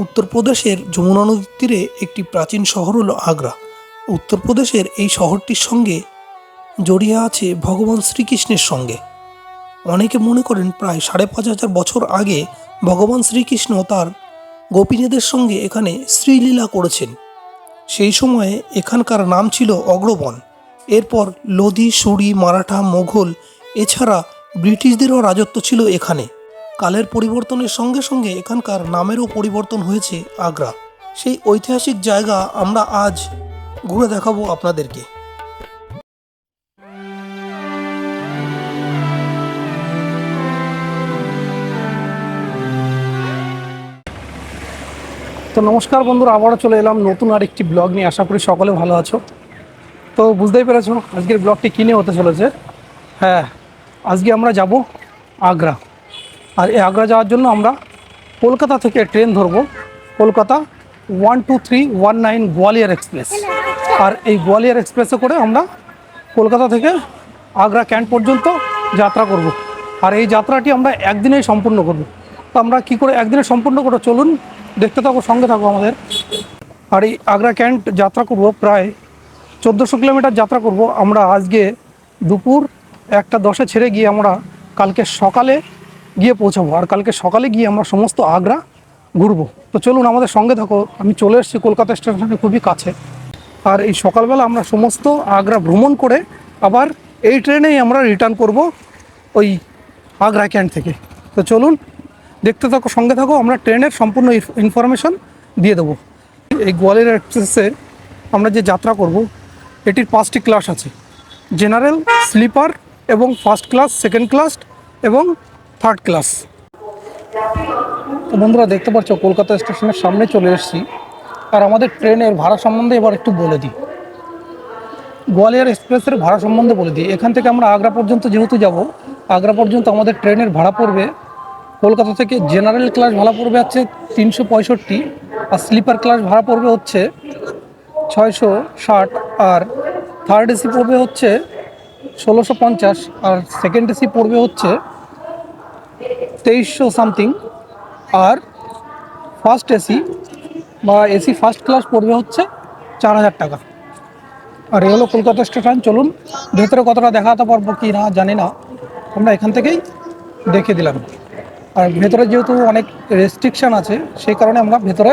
উত্তরপ্রদেশের যমুনা নদীর তীরে একটি প্রাচীন শহর হলো আগ্রা। উত্তরপ্রদেশের এই শহরটির সঙ্গে জড়িয়ে আছে ভগবান শ্রীকৃষ্ণের সঙ্গে। অনেকে মনে করেন প্রায় সাড়ে পাঁচ হাজার বছর আগে ভগবান শ্রীকৃষ্ণ তার গোপিনীদের সঙ্গে এখানে শ্রীলীলা করেছেন। সেই সময়ে এখানকার নাম ছিল অগ্রবন। এরপর লোধি, সুরি, মারাঠা, মোঘল, এছাড়া ব্রিটিশদেরও রাজত্ব ছিল এখানে। কালের পরিবর্তনের সঙ্গে সঙ্গে এখানকার নামেরও পরিবর্তন হয়েছে আগ্রা। সেই ঐতিহাসিক জায়গা আমরা আজ ঘুরে দেখাবো আপনাদেরকে। তো নমস্কার বন্ধুরা, আবারও চলে এলাম নতুন আর একটি ব্লগ নিয়ে। আশা করি সকলে ভালো আছো। তো বুঝতেই পেরেছ, আজকের ব্লগটি কিনে হতে চলেছে? হ্যাঁ আজকে আমরা যাব আগ্রা। আর এই আগ্রা যাওয়ার জন্য আমরা কলকাতা থেকে ট্রেন ধরবো। Kolkata one two three one nine Gwalior express. আর এই গোয়ালিয়র এক্সপ্রেসে করে আমরা কলকাতা থেকে আগ্রা ক্যান্ট পর্যন্ত যাত্রা করব। আর এই যাত্রাটি আমরা একদিনেই সম্পূর্ণ করব। তো আমরা কী করে একদিনে সম্পূর্ণ করে চলুন দেখতে থাকো, সঙ্গে থাকো আমাদের। আর এই আগ্রা ক্যান্ট যাত্রা করব প্রায় চোদ্দোশো কিলোমিটার যাত্রা করব। আমরা আজকে দুপুর একটা দশে ছেড়ে গিয়ে আমরা কালকে সকালে গিয়ে পৌঁছাবো। আর কালকে সকালে গিয়ে আমরা সমস্ত আগ্রা ঘুরবো। তো চলুন আমাদের সঙ্গে থাকো। আমি চলে এসেছি কলকাতা স্টেশনে খুবই কাছে। আর এই সকালবেলা আমরা সমস্ত আগ্রা ভ্রমণ করে আবার এই ট্রেনেই আমরা রিটার্ন করব ওই আগ্রা ক্যান্ট থেকে। তো চলুন, দেখতে থাকো, সঙ্গে থাকো। আমরা ট্রেনের সম্পূর্ণ ইনফরমেশন দিয়ে দেবো। এই গোয়ালিয়র এক্সপ্রেসে আমরা যে যাত্রা করব, এটির পাঁচটি ক্লাস আছে। জেনারেল স্লিপার এবং ফার্স্ট ক্লাস সেকেন্ড ক্লাস এবং থার্ড ক্লাস। তো বন্ধুরা, দেখতে পাচ্ছ, কলকাতা স্টেশনের সামনে চলে এসেছি। আর আমাদের ট্রেনের ভাড়া সম্বন্ধে এবার একটু বলে দিই। গোয়ালিয়র এক্সপ্রেসের ভাড়া সম্বন্ধে বলে দিই। এখান থেকে আমরা আগ্রা পর্যন্ত যেহেতু যাব, আগ্রা পর্যন্ত আমাদের ট্রেনের ভাড়া পড়বে, কলকাতা থেকে জেনারেল ক্লাস ভাড়া পড়বে হচ্ছে তিনশো পঁয়ষট্টি, আর স্লিপার ক্লাস ভাড়া পড়বে হচ্ছে ছয়শো ষাট, আর থার্ড এসি পড়বে হচ্ছে ষোলোশো পঞ্চাশ, আর সেকেন্ড এসি পড়বে হচ্ছে তেইশশো সামথিং আর ফার্স্ট এসি বা এসি ফার্স্ট ক্লাস পড়বে হচ্ছে চার হাজার টাকা। আর এ হলো কলকাতা স্টেশন, চলুন ভেতরে কতটা দেখাতে পারব কি না জানি না। আমরা এখান থেকেই দেখে দিলাম। আর ভেতরে যেহেতু অনেক রেস্ট্রিকশান আছে, সেই কারণে আমরা ভেতরে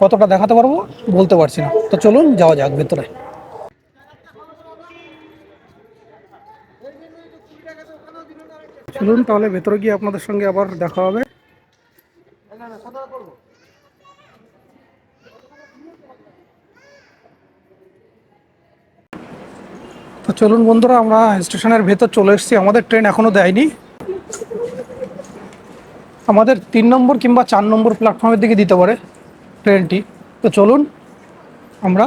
কতটা দেখাতে পারব বলতে পারছি না। তো চলুন যাওয়া যাক ভেতরে। চলুন তাহলে ভেতরে গিয়ে আপনাদের সঙ্গে আবার দেখা হবে। তো চলুন বন্ধুরা, আমরা স্টেশনের ভেতর চলে এসেছি। আমাদের ট্রেন এখনও দেয়নি। আমাদের তিন নম্বর কিংবা চার নম্বর প্ল্যাটফর্মের দিকে দিতে পারে ট্রেনটি। তো চলুন, আমরা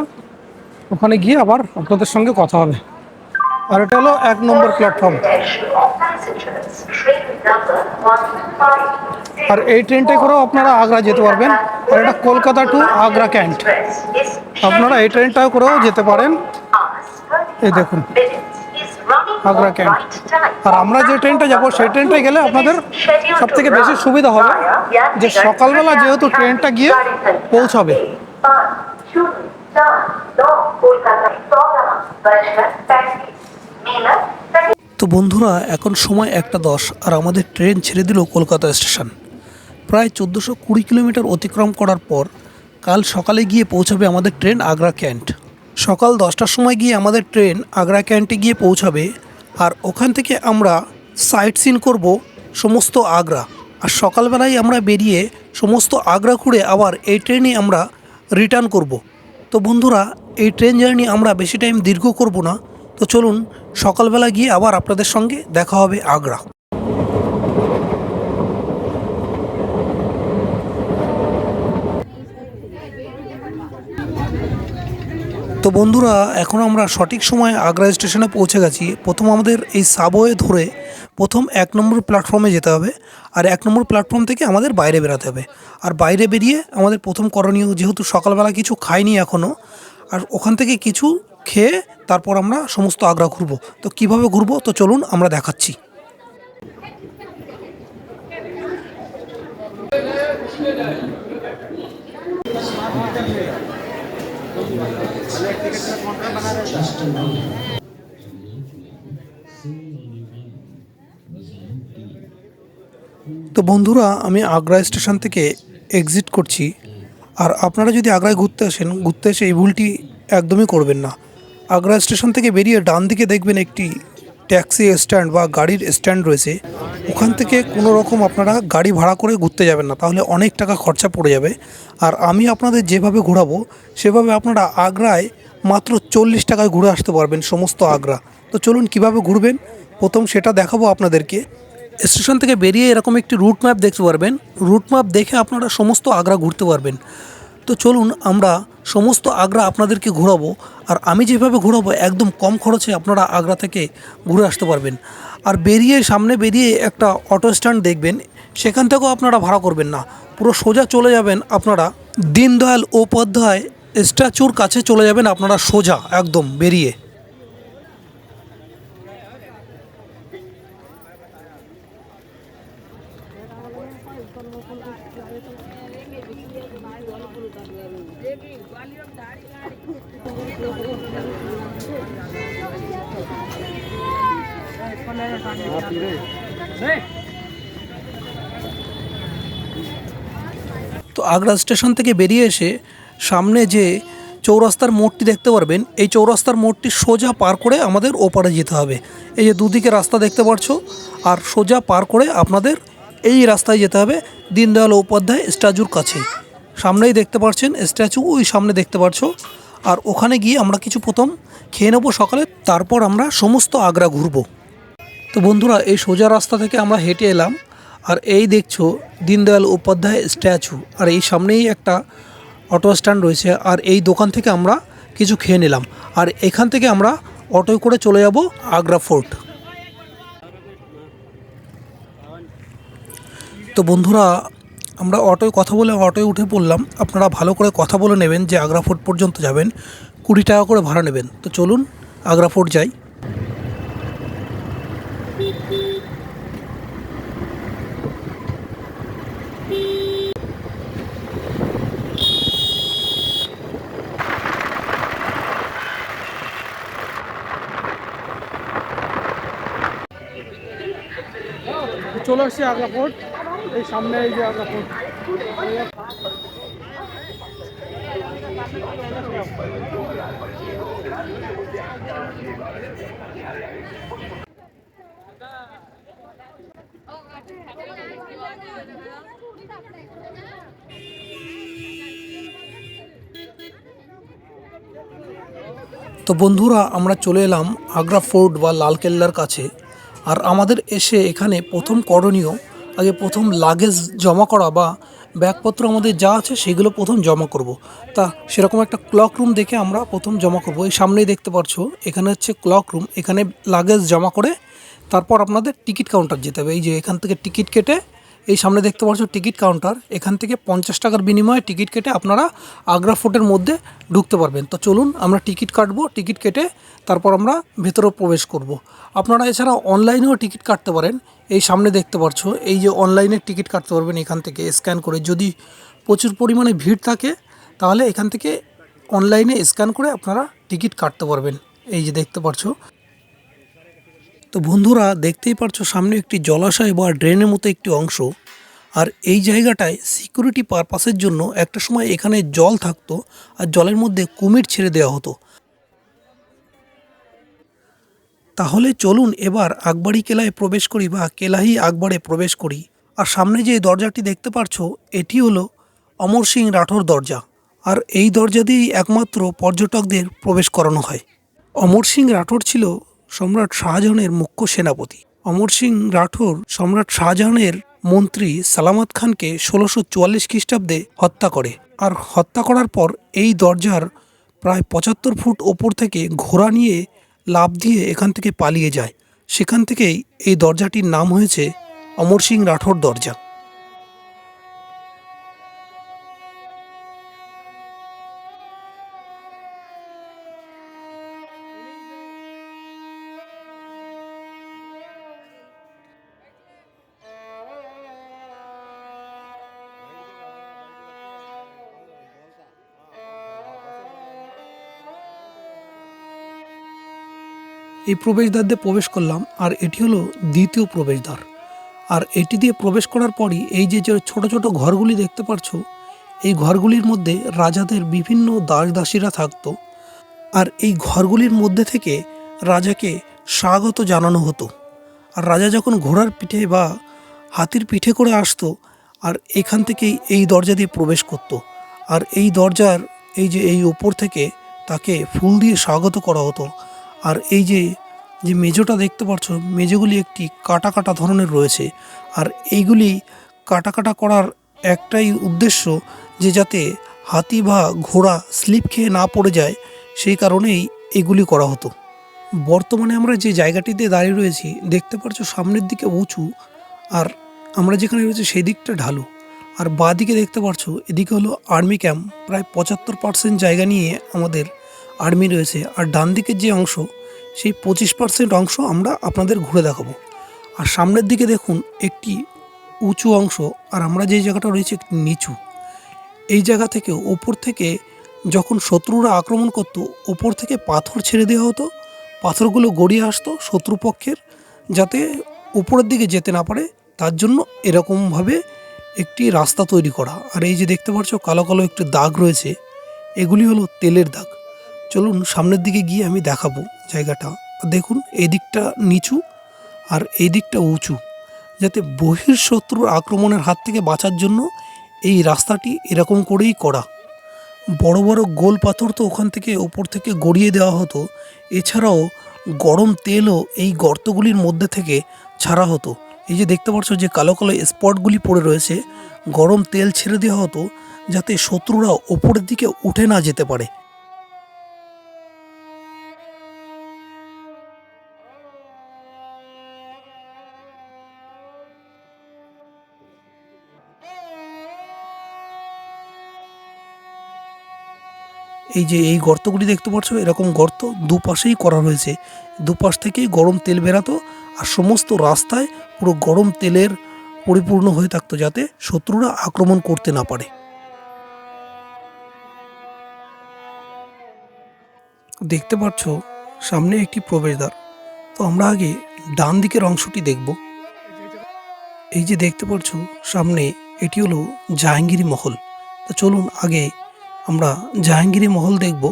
ওখানে গিয়ে আবার আপনাদের সঙ্গে কথা হবে। আর এটা হলো এক নম্বর প্ল্যাটফর্ম। আর এই ট্রেনটাই করেও আপনারা আগ্রা যেতে পারবেন। আর এটা কলকাতা টু আগ্রা ক্যান্ট আপনারা এই ট্রেনটাও করেও যেতে পারেন। এই দেখুন। আগ্রা ক্যান্ট আর আমরা যে ট্রেনটা যাব সেই ট্রেনটায় গেলে আপনাদের সব থেকে বেশি সুবিধা হবে যে সকালবেলা যেহেতু ট্রেনটা গিয়ে পৌঁছাবে। তো বন্ধুরা, এখন সময় একটা দশ, আর আমাদের ট্রেন ছেড়ে দিল কলকাতা স্টেশন। প্রায় চোদ্দোশো কুড়ি কিলোমিটার অতিক্রম করার পর কাল সকালে গিয়ে পৌঁছাবে আমাদের ট্রেন আগ্রা ক্যান্ট। সকাল দশটার সময় গিয়ে আমাদের ট্রেন আগ্রা ক্যান্টে গিয়ে পৌঁছাবে, আর ওখান থেকে আমরা সাইট সিন করব সমস্ত আগ্রা। আর সকালবেলায় আমরা বেরিয়ে সমস্ত আগ্রা ঘুরে আবার এই ট্রেনে আমরা রিটার্ন করব। তো বন্ধুরা, এই ট্রেন জার্নি আমরা বেশি টাইম দীর্ঘ করব না। তো চলুন সকালবেলা গিয়ে আবার আপনাদের সঙ্গে দেখা হবে আগ্রা। তো বন্ধুরা, এখন আমরা সঠিক সময়ে আগ্রা স্টেশনে পৌঁছে গেছি। প্রথম আমাদের এই সাবওয়ে ধরে প্রথম এক নম্বর প্ল্যাটফর্মে যেতে হবে আর এক নম্বর প্ল্যাটফর্ম থেকে আমাদের বাইরে বেরাতে হবে। আর বাইরে বেরিয়ে আমাদের প্রথম করণীয়, যেহেতু সকালবেলা কিছু খাইনি এখনও আর ওখান থেকে কিছু খেয়ে তারপর আমরা সমস্ত আগ্রা ঘুরবো। তো কীভাবে ঘুরবো? তো চলুন আমরা দেখাচ্ছি। তো বন্ধুরা, আমি আগ্রা স্টেশন থেকে এক্সিট করছি। আর আপনারা যদি আগ্রায় ঘুরতে আসেন, ঘুরতে এসে এই ভুলটি একদমই করবেন না। আগ্রা স্টেশন থেকে বেরিয়ে ডান দিকে দেখবেন একটি ট্যাক্সি স্ট্যান্ড বা গাড়ির স্ট্যান্ড রয়েছে। ওখান থেকে কোনো রকম আপনারা গাড়ি ভাড়া করে ঘুরতে যাবেন না, তাহলে অনেক টাকা খরচা পড়ে যাবে। আর আমি আপনাদের যেভাবে ঘোরাবো, সেভাবে আপনারা আগ্রায় মাত্র চল্লিশ টাকায় ঘুরে আসতে পারবেন সমস্ত আগ্রা। তো চলুন কীভাবে ঘুরবেন, প্রথম সেটা দেখাবো আপনাদেরকে। স্টেশন থেকে বেরিয়ে এরকম একটি রুট ম্যাপ দেখতে পারবেন। রুট ম্যাপ দেখে আপনারা সমস্ত আগ্রা ঘুরতে পারবেন। তো চলুন আমরা সমস্ত আগ্রা আপনাদেরকে ঘোরাবো আর আমি যেভাবে ঘোরাবো একদম কম খরচে আপনারা আগ্রা থেকে ঘুরে আসতে পারবেন। আর বেরিয়ে সামনে বেরিয়ে একটা অটো স্ট্যান্ড দেখবেন, সেখান থেকেও আপনারা ভাড়া করবেন না। পুরো সোজা চলে যাবেন আপনারা দীনদয়াল উপাধ্যায় স্ট্যাচুর কাছে চলে যাবেন আপনারা সোজা একদম বেরিয়ে। আগ্রা স্টেশন থেকে বেরিয়ে এসে সামনে যে চৌরাস্তার মোড়টি দেখতে পারবেন, এই চৌরাস্তার মোড়টি সোজা পার করে আমাদের ওপারে যেতে হবে। এই যে দুদিকে রাস্তা দেখতে পাচ্ছ, আর সোজা পার করে আপনাদের এই রাস্তায় যেতে হবে দীনদয়াল উপাধ্যায় স্ট্যাচুর কাছে। সামনেই দেখতে পাচ্ছেন স্ট্যাচু, ওই সামনে দেখতে পাচ্ছ। আর ওখানে গিয়ে আমরা কিছু প্রথম খেয়ে নেব সকালে, তারপর আমরা সমস্ত আগ্রা ঘুরবো। তো বন্ধুরা, এই সোজা রাস্তা থেকে আমরা হেঁটে এলাম। আর এই দেখছ দীনদয়াল উপাধ্যায় স্ট্যাচু। আর এই সামনেই একটা অটো স্ট্যান্ড রয়েছে। আর এই দোকান থেকে আমরা কিছু খেয়ে নিলাম। আর এখান থেকে আমরা অটোয় করে চলে যাব আগ্রা ফোর্ট। তো বন্ধুরা, আমরা অটোয় কথা বলে অটোয় উঠে পড়লাম। আপনারা ভালো করে কথা বলে নেবেন যে আগ্রা ফোর্ট পর্যন্ত যাবেন। কুড়ি টাকা করে ভাড়া নেবেন। তো চলুন আগ্রা ফোর্ট যাই। চলে আসছি আগ্রা ফোর্ট। এই সামনে এই যে আগ্রা ফোর্ট। তো বন্ধুরা, আমরা চলে এলাম আগ্রা ফোর্ট বা লালকেল্লার কাছে। আর আমাদের এসে এখানে প্রথম করণীয়, আগে প্রথম লাগেজ জমা করা বা ব্যাগপত্র আমাদের যা আছে সেগুলো প্রথম জমা করব। তা সেরকম একটা ক্লক রুম দেখে আমরা প্রথম জমা করব এই সামনেই দেখতে পাচ্ছ, এখানে হচ্ছে ক্লক রুম এখানে লাগেজ জমা করে তারপর আপনাদের টিকিট কাউন্টার যেতে হবে এই যে এখান থেকে টিকিট কেটে এই সামনে দেখতে পাচ্ছ টিকিট কাউন্টার। এখান থেকে পঞ্চাশ টাকার বিনিময়ে টিকিট কেটে আপনারা আগ্রা ফোর্টের মধ্যে ঢুকতে পারবেন। তো চলুন আমরা টিকিট কাটবো, টিকিট কেটে তারপর আমরা ভেতরে প্রবেশ করব। আপনারা এছাড়া অনলাইনেও টিকিট কাটতে পারেন। এই সামনে দেখতে পাচ্ছ, এই যে অনলাইনে টিকিট কাটতে পারবেন এখান থেকে, স্ক্যান করে। যদি প্রচুর পরিমাণে ভিড় থাকে, তাহলে এখান থেকে অনলাইনে স্ক্যান করে আপনারা টিকিট কাটতে পারবেন। এই যে দেখতে পাচ্ছ। তো বন্ধুরা, দেখতেই পারছ সামনে একটি জলাশয় বা ড্রেনের মতো একটি অংশ। আর এই জায়গাটায় সিকিউরিটি পারপাসের জন্য একটা সময় এখানে জল থাকতো আর জলের মধ্যে কুমির ছেড়ে দেওয়া হতো। তাহলে চলুন এবার আকবরী কেলায় প্রবেশ করি বা কেলাহি আকবরে প্রবেশ করি। আর সামনে যে দরজাটি দেখতে পারছ, এটি হলো অমর সিং রাঠোর দরজা। আর এই দরজা দিয়েই একমাত্র পর্যটকদের প্রবেশ করানো হয়। অমর সিং রাঠোর ছিল সম্রাট শাহজাহানের মুখ্য সেনাপতি। অমর সিং রাঠোর সম্রাট শাহজাহানের মন্ত্রী সালামত খানকে ষোলোশো চুয়াল্লিশ খ্রিস্টাব্দে হত্যা করে। আর হত্যা করার পর এই দরজার প্রায় পঁচাত্তর ফুট ওপর থেকে ঘোড়া নিয়ে লাভ দিয়ে এখান থেকে পালিয়ে যায়। সেখান থেকেই এই দরজাটির নাম হয়েছে অমর সিং রাঠোর দরজা। এই প্রবেশদ্বার দিয়ে প্রবেশ করলাম, আর এটি হলো দ্বিতীয় প্রবেশদ্বার। আর এটি দিয়ে প্রবেশ করার পরই এই যে যে ছোট ছোট ঘরগুলি দেখতে পারছ, এই ঘরগুলির মধ্যে রাজাদের বিভিন্ন দাস দাসীরা থাকতো। আর এই ঘরগুলির মধ্যে থেকে রাজাকে স্বাগত জানানো হতো। আর রাজা যখন ঘোড়ার পিঠে বা হাতির পিঠে করে আসতো, আর এখান থেকেই এই দরজা দিয়ে প্রবেশ করতো। আর এই দরজার, এই যে এই ওপর থেকে তাকে ফুল দিয়ে স্বাগত করা হতো। আর এই যে যে মেজোটা দেখতে পাচ্ছ মেজোগুলি একটি কাটা কাটা ধরনের রয়েছে। আর এইগুলি কাটা কাটা করার একটাই উদ্দেশ্য যে যাতে হাতি বা ঘোড়া স্লিপ খেয়ে না পড়ে যায়, সেই কারণেই এগুলি করা হতো। বর্তমানে আমরা যে জায়গাটিতে দাঁড়িয়ে রয়েছি, দেখতে পাচ্ছ সামনের দিকে উঁচু, আর আমরা যেখানে রয়েছি সেই দিকটা ঢালু। আর বাঁ দিকে দেখতে পাচ্ছ, এদিকে হলো আর্মি ক্যাম্প, প্রায় পঁচাত্তর পার্সেন্ট জায়গা নিয়ে আমাদের আর্মি রয়েছে আর ডান দিকের যে অংশ, সেই পঁচিশ পার্সেন্ট অংশ আমরা আপনাদের ঘুরে দেখাবো। আর সামনের দিকে দেখুন একটি উঁচু অংশ আর আমরা যে জায়গাটা রয়েছে একটি নিচু। এই জায়গা থেকে ওপর থেকে যখন শত্রুরা আক্রমণ করত, ওপর থেকে পাথর ছেড়ে দেওয়া হতো, পাথরগুলো গড়িয়ে আসতো শত্রুপক্ষের যাতে উপরের দিকে যেতে না পারে, তার জন্য এরকমভাবে একটি রাস্তা তৈরি করা। আর এই যে দেখতে পাচ্ছ, কালো কালো একটি দাগ রয়েছে, এগুলি হলো তেলের দাগ। চলুন সামনের দিকে গিয়ে আমি দেখাবো জায়গাটা। দেখুন এই দিকটা নিচু আর এই দিকটা উঁচু, যাতে বহির্শত্রুর আক্রমণের হাত থেকে বাঁচার জন্য এই রাস্তাটি এরকম করেই করা। বড় বড় গোল পাথর তো ওখান থেকে ওপর থেকে গড়িয়ে দেওয়া হতো। এছাড়াও গরম তেলও এই গর্তগুলির মধ্যে থেকে ছাড়া হতো। এই যে দেখতে পাচ্ছ যে কালো কালো স্পটগুলি পড়ে রয়েছে, গরম তেল ছেড়ে দেওয়া হতো যাতে শত্রুরা ওপরের দিকে উঠে না যেতে পারে। এই যে এই গর্তগুলি দেখতে পাচ্ছ, এরকম গর্ত দুপাশেই করা রয়েছে। দুপাশ থেকেই গরম তেল বেরাতো আর সমস্ত রাস্তায় পুরো গরম তেলের পরিপূর্ণ হয়ে থাকতো যাতে শত্রুরা আক্রমণ করতে না পারে। দেখতে পাচ্ছ, সামনে একটি প্রবেশদ্বার। তো আমরা আগে ডান দিকের অংশটি দেখব। এই যে দেখতে পাচ্ছ, সামনে এটি হলো জাহাঙ্গীরি মহল। তো চলুন আগে আমরা জাহাঙ্গীরি মহল দেখব,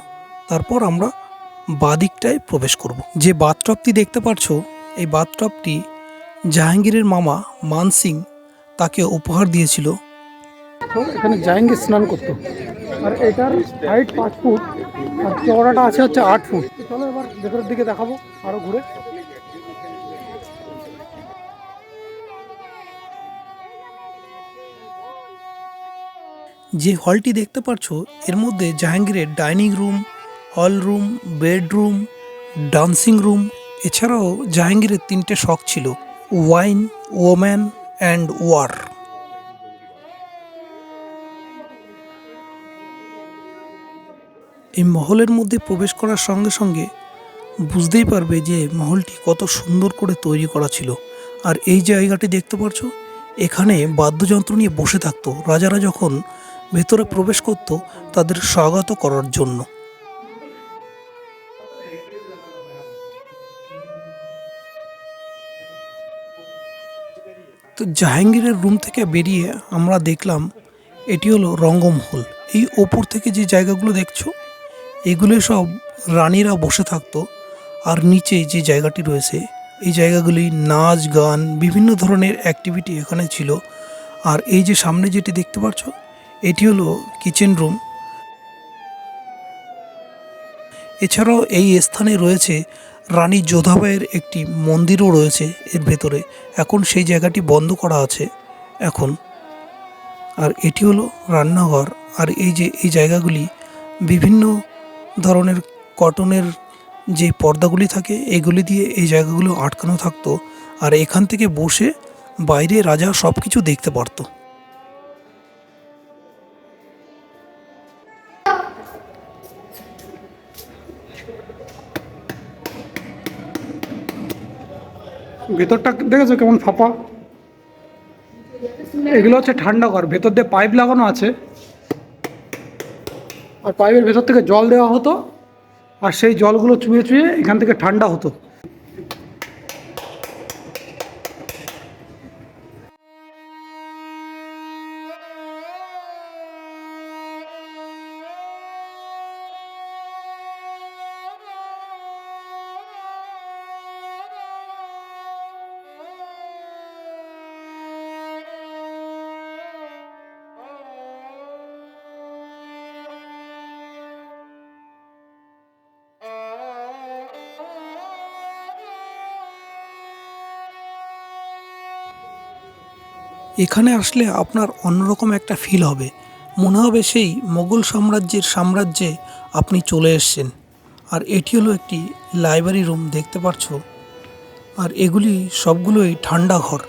তারপর আমরা বাদিকটায় প্রবেশ করব। যে বাথটপটি দেখতে পাচ্ছ এই বাথটপটি জাহাঙ্গীরের মামা মান সিং তাকে উপহার দিয়েছিল। এখানে জাহাঙ্গীর স্নান করতো। আর এটার হাইট পাঁচ ফুট, আর চওড়াটা আছে হচ্ছে আট ফুট। চলো এবার ভেতরের দিকে দেখাবো, আরও ঘুরে। যে হলটি দেখতে পাচ্ছ এর মধ্যে জাহাঙ্গীরের dining room, hall room bedroom dancing room, এছাড়াও জাহাঙ্গীরের তিনটে শখ ছিল, ওয়াইন, ওম্যান অ্যান্ড ওয়ার। এই মহলের মধ্যে প্রবেশ করার সঙ্গে সঙ্গে বুঝতেই পারবে যে মহলটি কত সুন্দর করে তৈরি করা ছিল। আর এই জায়গাটি দেখতে পাচ্ছ এখানে বাদ্যযন্ত্র নিয়ে বসে থাকতো। রাজারা যখন ভেতরে প্রবেশ করত তাদের স্বাগত করার জন্য। তো জাহাঙ্গীরের রুম থেকে বেরিয়ে আমরা দেখলাম, এটি হলো রঙ্গমহল। এই ওপর থেকে যে জায়গাগুলো দেখছ, এগুলো সব রানীরা বসে থাকতো, আর নিচে যে জায়গাটি রয়েছে, এই জায়গাগুলি নাচ, গান, বিভিন্ন ধরনের অ্যাক্টিভিটি এখানে ছিল। আর এই যে সামনে যেটি দেখতে পাচ্ছ এটি হলো কিচেন রুম। এছাড়াও এই স্থানে রয়েছে রানী যোধাবাইয়ের একটি মন্দিরও রয়েছে এর ভেতরে। এখন সেই জায়গাটি বন্ধ করা আছে এখন। আর এটি হলো রান্নাঘর। আর এই যে, এই জায়গাগুলি বিভিন্ন ধরনের কটনের যে পর্দাগুলি থাকে, এগুলি দিয়ে এই জায়গাগুলো আটকানো থাকতো। আর এখান থেকে বসে বাইরে রাজা সব কিছু দেখতে পারতো। ভেতরটা দেখেছ কেমন ফাঁপা? এগুলো হচ্ছে ঠান্ডা ঘর, ভেতর দিয়ে পাইপ লাগানো আছে। আর পাইপের ভেতর থেকে জল দেওয়া হতো, আর সেই জলগুলো চুয়ে চুয়ে এখান থেকে ঠান্ডা হতো। এখানে আসলে আপনার অন্যরকম একটা ফিল হবে। মনে হবে সেই মোগল সাম্রাজ্যের সাম্রাজ্যে আপনি চলে এসছেন। আর এটি হলো একটি লাইব্রেরি রুম দেখতে পাচ্ছ? আর এগুলি সবগুলোই ঠান্ডা ঘর।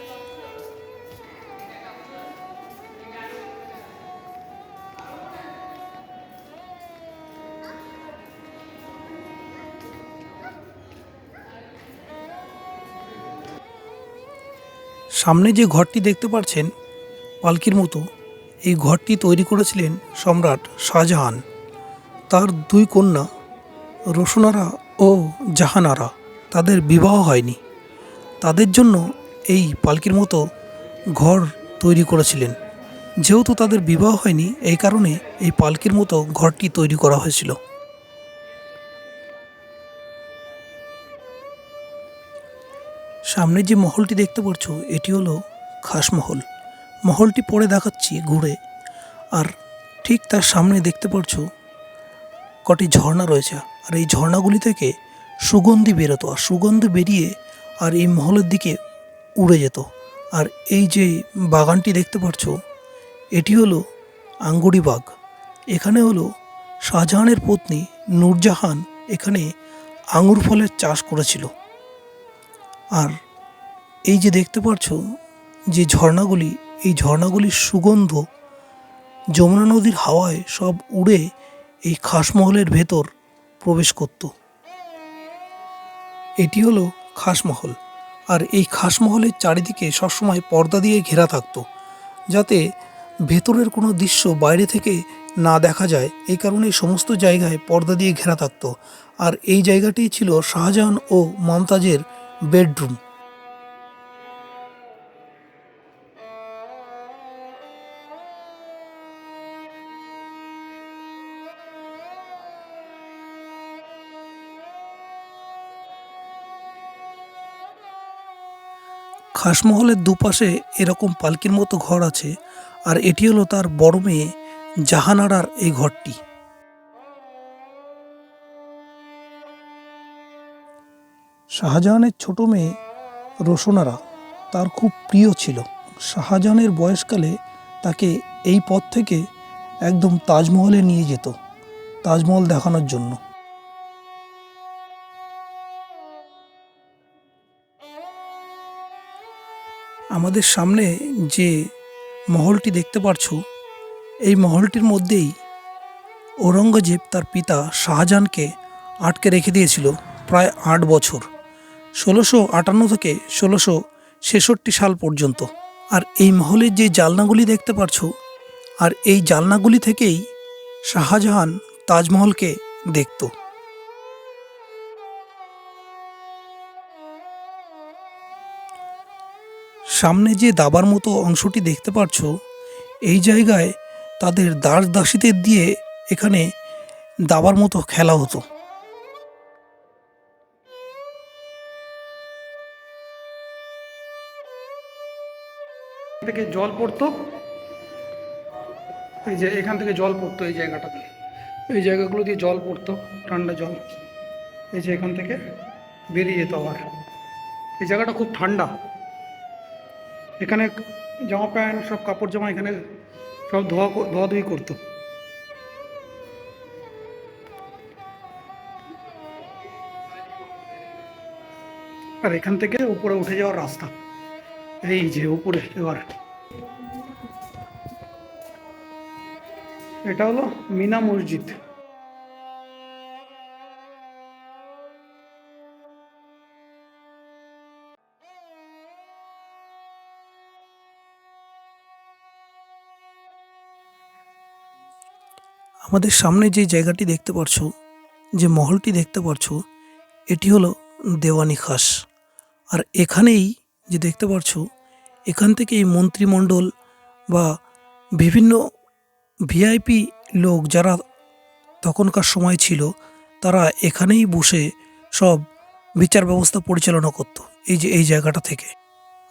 সামনে যে ঘরটি দেখতে পাচ্ছেন পালকির মতো, এই ঘরটি তৈরি করেছিলেন সম্রাট শাহজাহান। তার দুই কন্যা রোশনারা ও জাহানারা, তাদের বিবাহ হয়নি। তাদের জন্য এই পালকির মতো ঘর তৈরি করেছিলেন। যেহেতু তাদের বিবাহ হয়নি, এই কারণে এই পালকির মতো ঘরটি তৈরি করা হয়েছিল। সামনে যে মহলটি দেখতে পাচ্ছ এটি হলো খাসমহল মহলটি পরে দেখাচ্ছি ঘুরে। আর ঠিক তার সামনে দেখতে পাচ্ছ কটি ঝর্ণা রয়েছে। আর এই ঝর্ণাগুলি থেকে সুগন্ধি বেরোতো আর সুগন্ধি বেরিয়ে আর এই মহলের দিকে উড়ে যেত। আর এই যে বাগানটি দেখতে পাচ্ছ এটি হলো আঙ্গুরি বাগ। এখানে হলো শাহজাহানের পত্নী নূরজাহান এখানে আঙুর ফলের চাষ করেছিল। আর এই যে দেখতে পাচ্ছ যে ঝর্ণাগুলি, এই ঝর্ণাগুলির সুগন্ধ যমুনা নদীর হাওয়ায় সব উড়ে এই খাসমহলের ভেতর প্রবেশ করত। এটি হলো খাসমহল। আর এই খাসমহলের চারিদিকে সবসময় পর্দা দিয়ে ঘেরা থাকতো, যাতে ভেতরের কোনো দৃশ্য বাইরে থেকে না দেখা যায়। এই কারণে সমস্ত জায়গায় পর্দা দিয়ে ঘেরা থাকতো। আর এই জায়গাটি ছিল শাহজাহান ও মমতাজের বেডরুম। খাসমহলের দুপাশে এরকম পালকির মতো ঘর আছে, আর এটি হলো তার বড় মেয়ে জাহানারার এই ঘরটি। শাহজাহানের ছোট মেয়ে রোশনারা তার খুব প্রিয় ছিল। শাহজাহানের বয়সকালে তাকে এই পথ থেকে একদম তাজমহলে নিয়ে যেত, তাজমহল দেখানোর জন্য। আমাদের সামনে যে মহলটি দেখতে পারছ, এই মহলটির মধ্যেই ঔরঙ্গজেব তার পিতা শাহজাহানকে আটকে রেখে দিয়েছিল প্রায় আট বছর। ষোলোশো আটান্ন থেকে ষোলোশো ছেষট্টি সাল পর্যন্ত। আর এই মহলের যে জালনাগুলি দেখতে পারছ, আর এই জালনাগুলি থেকেই শাহজাহান তাজমহলকে দেখতো। সামনে যে দাবার মতো অংশটি দেখতে পাচ্ছ এই জায়গায় তাদের দাস দাসীদের দিয়ে এখানে দাবার মতো খেলা হতো। থেকে জল পড়তো। এই যে এখান থেকে জল পড়তো এই জায়গাটা দিয়ে এই জায়গাগুলো দিয়ে জল পড়তো, ঠান্ডা জল। এই যে এখান থেকে বেরিয়ে যেত আবার। এই জায়গাটা খুব ঠান্ডা। এখানে জামা প্যান্ট, সব কাপড় জামা এখানে সব ধোয়া ধোয়াধুয়ি করতো। আর এখান থেকে উপরে উঠে যাওয়ার রাস্তা। এই যে উপরে, এবার। এটা হলো মিনা মসজিদ। আমাদের সামনে যে জায়গাটি দেখতে পারছ, যে মহলটি দেখতে পারছ, এটি হলো দেওয়ানি খাস। আর এখানেই যে দেখতে পারছ, এখান থেকে এই মন্ত্রিমণ্ডল বা বিভিন্ন ভিআইপি লোক যারা তখনকার সময় ছিল, তারা এখানেই বসে সব বিচার ব্যবস্থা পরিচালনা করত, এই যে, এই জায়গাটা থেকে।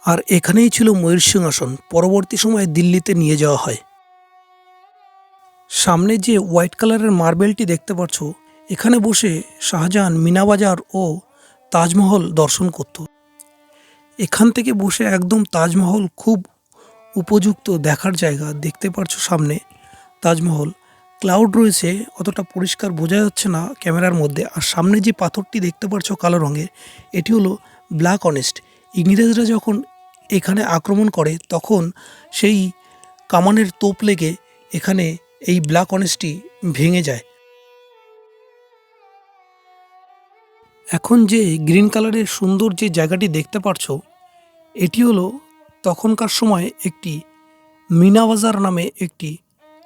আর এখানেই ছিল ময়ূর সিংহাসন, পরবর্তী সময়ে দিল্লিতে নিয়ে যাওয়া হয়। সামনে যে হোয়াইট কালারের মার্বেলটি দেখতে পাচ্ছ এখানে বসে শাহজাহান মিনাবাজার ও তাজমহল দর্শন করত। এখান থেকে বসে একদম তাজমহল খুব উপযুক্ত দেখার জায়গা দেখতে পারছ সামনে। তাজমহল। ক্লাউড রয়েছে, অতটা পরিষ্কার বোঝা যাচ্ছে না ক্যামেরার মধ্যে। আর সামনে যে পাথরটি দেখতে পারছ কালো রঙের এটি হলো ব্ল্যাক অনেস্ট ইংরেজরা যখন এখানে আক্রমণ করে, তখন সেই কামানের তোপ লেগে এখানে এই ব্ল্যাক অনেস্টটি ভেঙে যায়। এখন যে গ্রিন কালারের সুন্দর যে জায়গাটি দেখতে পারছ, এটি হলো তখনকার সময় একটি মিনাবাজার নামে একটি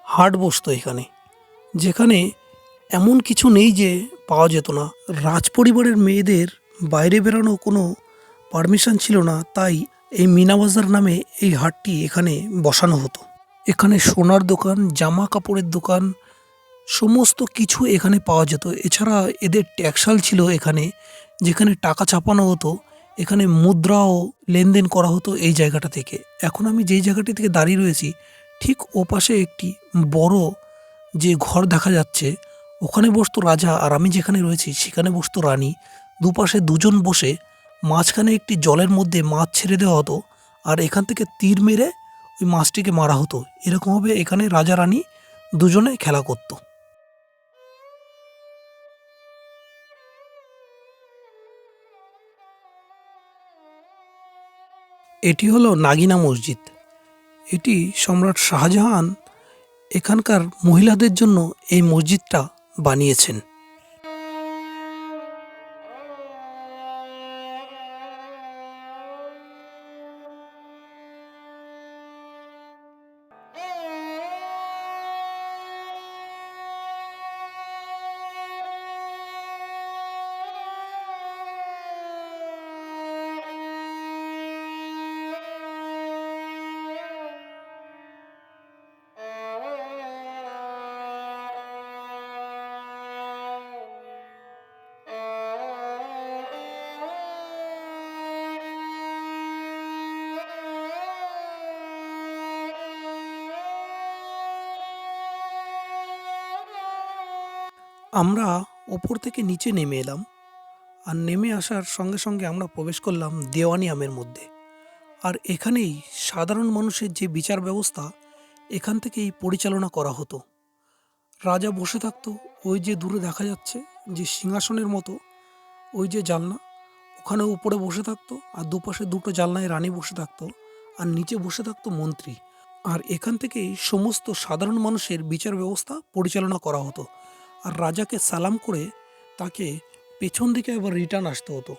হাট বসতো এখানে, যেখানে এমন কিছু নেই যে পাওয়া যেত না। রাজ পরিবারের মেয়েদের বাইরে বেরানো কোনো পারমিশন ছিল না, তাই এই মিনাবাজার নামে এই হাটটি এখানে বসানো হতো। এখানে সোনার দোকান, জামা কাপড়ের দোকান সমস্ত কিছু এখানে পাওয়া যেত। এছাড়া এদের ট্যাক্সাল ছিল এখানে, যেখানে টাকা ছাপানো হতো, এখানে মুদ্রাও লেনদেন করা হতো এই জায়গাটা থেকে। এখন আমি যেই জায়গাটি থেকে দাঁড়িয়ে রয়েছি, ঠিক ওপাশে একটি বড় যে ঘর দেখা যাচ্ছে, ওখানে বসতো রাজা আর আমি যেখানে রয়েছি সেখানে বসতো রানী। দুপাশে দুজন বসে, মাঝখানে একটি জলের মধ্যে মাছ ছেড়ে দেওয়া হতো আর এখান থেকে তীর মেরে ওই মাছটিকে মারা হতো। এরকমভাবে এখানে রাজা রানী দুজনে খেলা করতো। এটি হলো নাগিনা মসজিদ। এটি সম্রাট শাহজাহান এখানকার মহিলাদের জন্য এই মসজিদটা বানিয়েছেন। আমরা ওপর থেকে নিচে নেমে এলাম আর নেমে আসার সঙ্গে সঙ্গে আমরা প্রবেশ করলাম দেওয়ানি আমের মধ্যে। আর এখানেই সাধারণ মানুষের যে বিচার ব্যবস্থা, এখান থেকেই পরিচালনা করা হতো। রাজা বসে থাকতো ওই যে দূরে দেখা যাচ্ছে যে সিংহাসনের মতো, ওই যে জানলা, ওখানে উপরে বসে থাকতো আর দুপাশে দুটো জানলায় রানী বসে থাকতো আর নিচে বসে থাকতো মন্ত্রী। আর এখান থেকেই সমস্ত সাধারণ মানুষের বিচার ব্যবস্থা পরিচালনা করা হতো। আর রাজাকে সালাম করে তাকে পেছন দিকে আবার রিটার্ন আসতে হতো।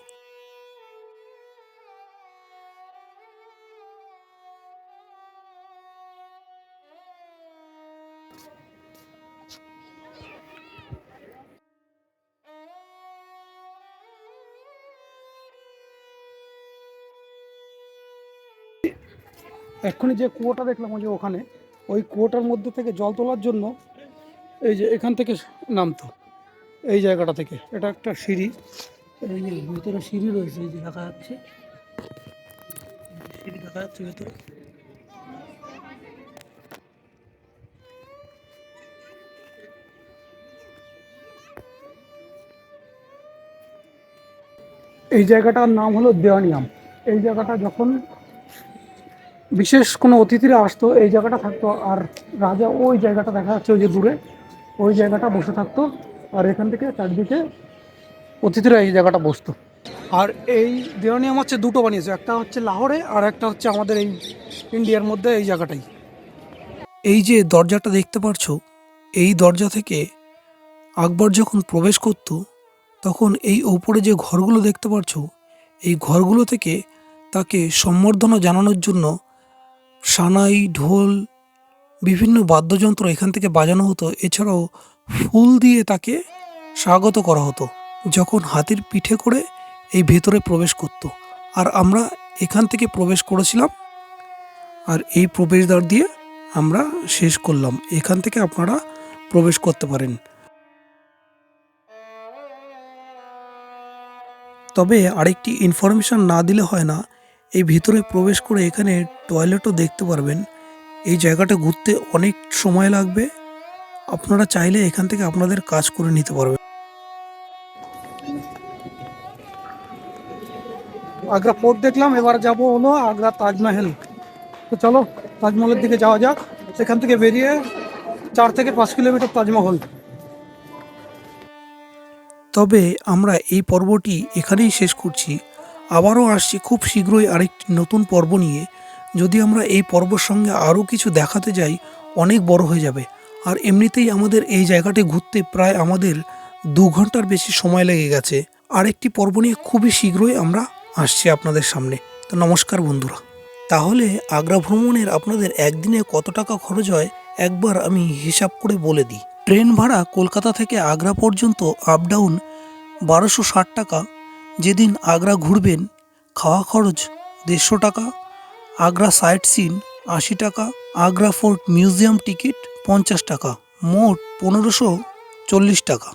এক্ষুনি যে কুয়োটা দেখলাম ওই যে ওখানে, ওই কুয়োটার মধ্যে থেকে জল তোলার জন্য এই যে এখান থেকে নামতো, এই জায়গাটা থেকে। এটা একটা সিঁড়ি। ভিতরে সিঁড়ি রয়েছে, এই যে দেখা যাচ্ছে। সিঁড়ি দেখা যাচ্ছে ভেতরে। এই জায়গাটার নাম হলো দেওয়ানিয়াম। এই জায়গাটা যখন বিশেষ কোনো অতিথিরা আসতো, এই জায়গাটা থাকতো। আর রাজা ওই জায়গাটা দেখা যাচ্ছে ওই যে দূরে। ওই জায়গাটা বসে থাকতো আর এখান থেকে চারদিকে অতিথিরা এই জায়গাটা বসতো। আর এই দেওয়ানিয়াম হচ্ছে দুটো বানিয়েছে, একটা হচ্ছে লাহোরে আর একটা হচ্ছে আমাদের এই ইন্ডিয়ার মধ্যে এই জায়গাটাই। এই যে দরজাটা দেখতে পারছ, এই দরজা থেকে আকবর যখন প্রবেশ করত, তখন এই ওপরে যে ঘরগুলো দেখতে পারছ, এই ঘরগুলো থেকে তাকে সম্বর্ধনা জানানোর জন্য সানাই, ঢোল বিভিন্ন বাদ্যযন্ত্র এখান থেকে বাজানো হতো। এছাড়াও ফুল দিয়ে তাকে স্বাগত করা হতো, যখন হাতির পিঠে করে এই ভেতরে প্রবেশ করত। আর আমরা এখান থেকে প্রবেশ করেছিলাম, আর এই প্রবেশদ্বার দিয়ে আমরা শেষ করলাম। এখান থেকে আপনারা প্রবেশ করতে পারেন। তবে আরেকটি ইনফরমেশান না দিলে হয় না, এই ভিতরে প্রবেশ করে এখানে টয়লেটও দেখতে পারবেন। এই জায়গাটা ঘুরতে অনেক সময় লাগবে। আপনারা চাইলে এখান থেকে আপনাদের কাজ করে নিতে পারবেন। আগ্রা পোর্ট দেখলাম এবার যাব হলো আগ্রা তাজমহল। তো চলো তাজমহলের দিকে যাওয়া যাক। সেখান থেকে বেরিয়ে চার থেকে পাঁচ কিলোমিটার তাজমহল। তবে আমরা এই পর্বটি এখানেই শেষ করছি। আবারও আসছি খুব শীঘ্রই আরেকটি নতুন পর্ব নিয়ে। যদি আমরা এই পর্বর সঙ্গে আরও কিছু দেখাতে যাই, অনেক বড় হয়ে যাবে। আর এমনিতেই আমাদের এই জায়গাটি ঘুরতে প্রায় আমাদের দু ঘণ্টার বেশি সময় লেগে গেছে। আরেকটি পর্ব নিয়ে খুবই শীঘ্রই আমরা আসছি আপনাদের সামনে। তো নমস্কার বন্ধুরা। তাহলে আগ্রা ভ্রমণের আপনাদের একদিনে কত টাকা খরচ হয়, একবার আমি হিসাব করে বলে দিই। ট্রেন ভাড়া কলকাতা থেকে আগ্রা পর্যন্ত আপ ডাউন বারোশো ষাট টাকা। যেদিন আগ্রা ঘুরবেন, খাওয়া খরচ দেড়শো টাকা আগ্রা সাইট সিন, আশি টাকা, আগ্রা ফোর্ট মিউজিয়াম টিকিট পঞ্চাশ টাকা, মোট পনেরোশো চল্লিশ টাকা।